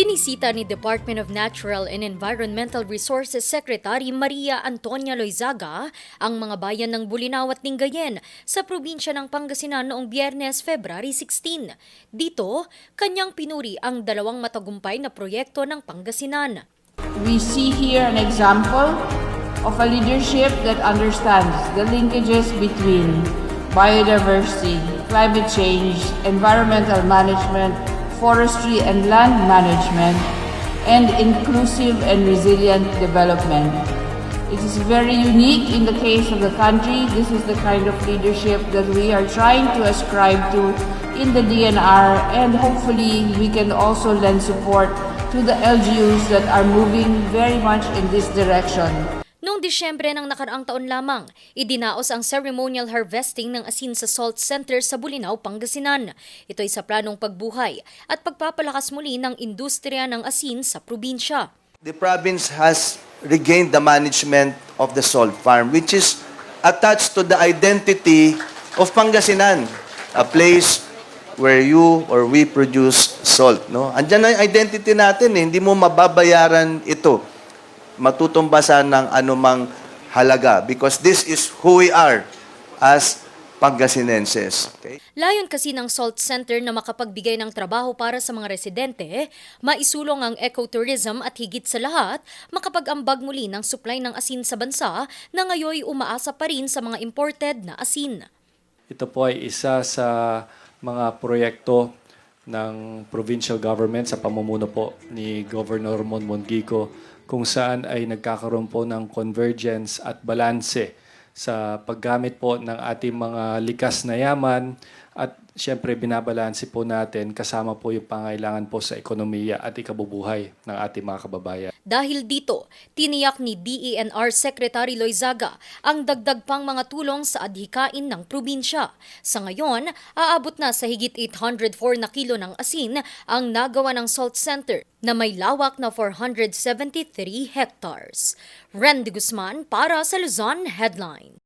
Binisita ni Department of Natural and Environmental Resources Secretary Maria Antonia Loizaga ang mga bayan ng Bulinaw at Lingayen sa probinsya ng Pangasinan noong Biyernes, February 16. Dito, kanyang pinuri ang dalawang matagumpay na proyekto ng Pangasinan. We see here an example of a leadership that understands the linkages between biodiversity, climate change, environmental management, forestry and land management, and inclusive and resilient development. It is very unique in the case of the country. This is the kind of leadership that we are trying to ascribe to in the DNR, and hopefully we can also lend support to the LGUs that are moving very much in this direction. Noong Disyembre ng nakaraang taon lamang, idinaos ang ceremonial harvesting ng asin sa Salt Center sa Bulinaw, Pangasinan. Ito ay sa planong pagbuhay at pagpapalakas muli ng industriya ng asin sa probinsya. The province has regained the management of the salt farm, which is attached to the identity of Pangasinan, a place where you or we produce salt. No? Andyan na yung identity natin, eh. hindi mo mababayaran ito. Matutumbasan ng anumang halaga because this is who we are as Pangasinenses. Okay? Layon kasi ng Salt Center na makapagbigay ng trabaho para sa mga residente, maisulong ang ecotourism at higit sa lahat, makapag-ambag muli ng supply ng asin sa bansa na ngayoy umaasa pa rin sa mga imported na asin. Ito po ay isa sa mga proyekto ng provincial government sa pamumuno po ni Governor Mon Mongico kung saan ay nagkakaroon po ng convergence at balanse sa paggamit po ng ating mga likas na yaman at siyempre binabalanse po natin kasama po yung pangailangan po sa ekonomiya at ikabubuhay ng ating mga kababayan. Dahil dito, tiniyak ni DENR Secretary Loizaga ang dagdag pang mga tulong sa adhikain ng probinsya. Sa ngayon, aabot na sa higit 804 na kilo ng asin ang nagawa ng Salt Center na may lawak na 473 hectares. Randy Guzman para sa Luzon Headline.